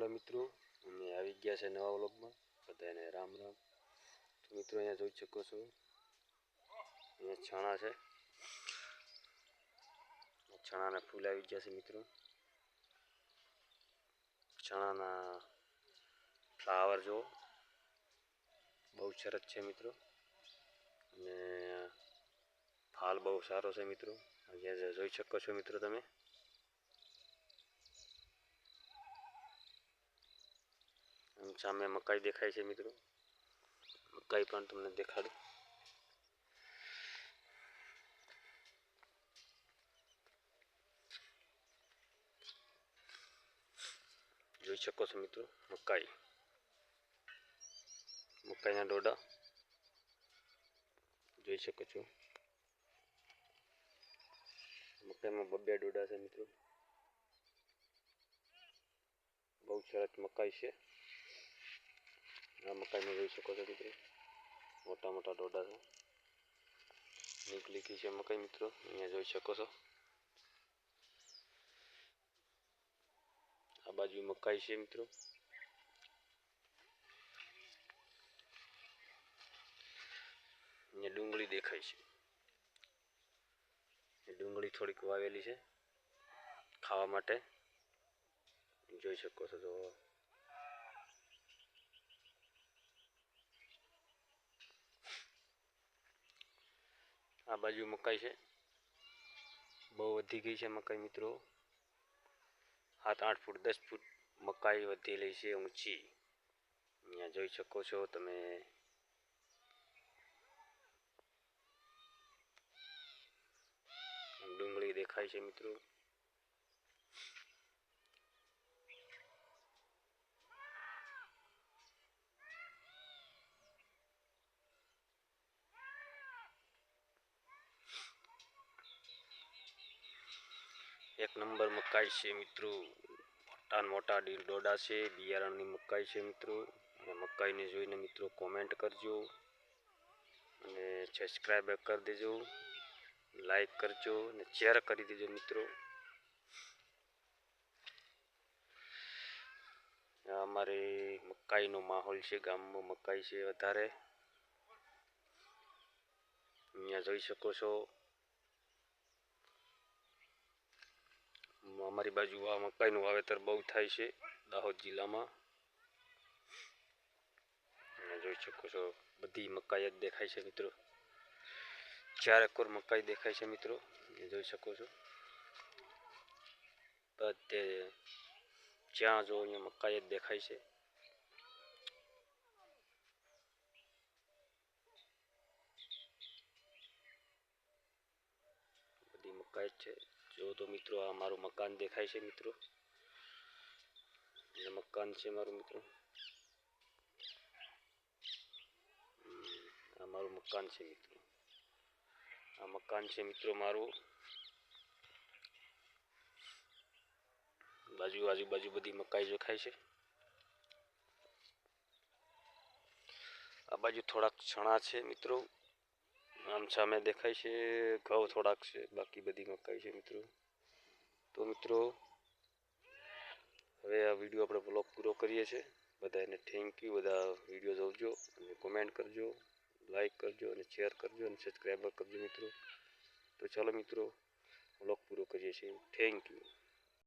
Hello મિત્રો, અમે આવી ગયા છે નવા વ્લોગમાં, બધાને રામ રામ. તો મિત્રો અહીંયા જોઈ શકો છો, અહીંયા છાણા છે. છણાના ફૂલ આવી ગયા છે મિત્રો. છણાના ફ્લાવર જો બહુ સરસ છે મિત્રો. અને ફાલ બહુ સારો છે મિત્રો. અહીંયા જોઈ શકો છો મિત્રો તમે. સામે મકાઈ દેખાય છે મિત્રો. મકાઈ પણ તમને દેખાડું. જોઈ શકો છો મિત્રો, મકાઈ. મકાઈના ડોડા. જોઈ શકો છો. મકાઈમાં બબ્બે ડોડા છે મિત્રો. બહુ સરસ મકાઈ છે. આ મકાઈમાં જોઈ શકો છો મિત્રો મોટા મોટા ડોડા છે. નીકળી છે મકાઈ મિત્રો? અહીંયા જોઈ શકો છો. આ બાજુ મકાઈ છે મિત્રો. અહીંયા ડુંગળી દેખાય છે. ડુંગળી થોડીક વાવેલી છે. ખાવા માટે. જોઈ શકો છો તો આ બાજુ મકાઈ છે. બહુ વધી ગઈ છે મકાઈ મિત્રો. સાત આઠ ફૂટ, દસ ફૂટ મકાઈ વધેલી છે ઊંચી. અહીંયા જોઈ શકો છો તમે. ડુંગળી દેખાય છે મિત્રો. એક નંબર મકાઈ છે મિત્રો. મોટા મોટા ડીલ ડોડા છે. બિયારણની મકાઈ છે મિત્રો. અને મકાઈને જોઈને મિત્રો કોમેન્ટ કરજો. અને સબસ્ક્રાઈબ કરી દેજો. લાઈક કરજો અને શેર કરી દેજો મિત્રો. અમારે મકાઈનો માહોલ છે. ગામમાં મકાઈ છે વધારે. અહીંયા જોઈ શકો છો. અમારી બાજુ આ મકાઈનું વાવેતર બહુ થાય છે, દાહોદ જિલ્લામાં. અને જોઈ શકો છો, બધી મકાઈ જ દેખાય છે મિત્રો. ચાર એકર મકાઈ દેખાય છે મિત્રો જોઈ શકો છો. બધે જ્યાં જો અહીંયા મકાઈ જ દેખાય છે. બધી મકાઈ જ છે. જો તો મિત્રો આ મારું મકાન દેખાય છે મિત્રો. મકાન છે મારું મિત્રો. આ મારું મકાન છે મિત્રો. આ મકાન છે મિત્રો મારું. બાજુ આજુબાજુ બધી મકાઈ દેખાય છે. આ બાજુ થોડાક છણા છે મિત્રો. આમ સામે દેખાય છે, ઘઉં થોડાક છે, બાકી બધી મકાઈ છે મિત્રો. તો મિત્રો, હવે આ વીડિયો આપણે બ્લોગ પૂરો કરીએ છીએ. બધાને થેન્ક યુ બધા વીડિયો જોજો અને કોમેન્ટ કરજો લાઈક કરજો અને શેર કરજો અને સબસ્ક્રાઈબર કરજો મિત્રો. તો ચાલો મિત્રો બ્લોગ પૂરો કરીએ છીએ. Thank you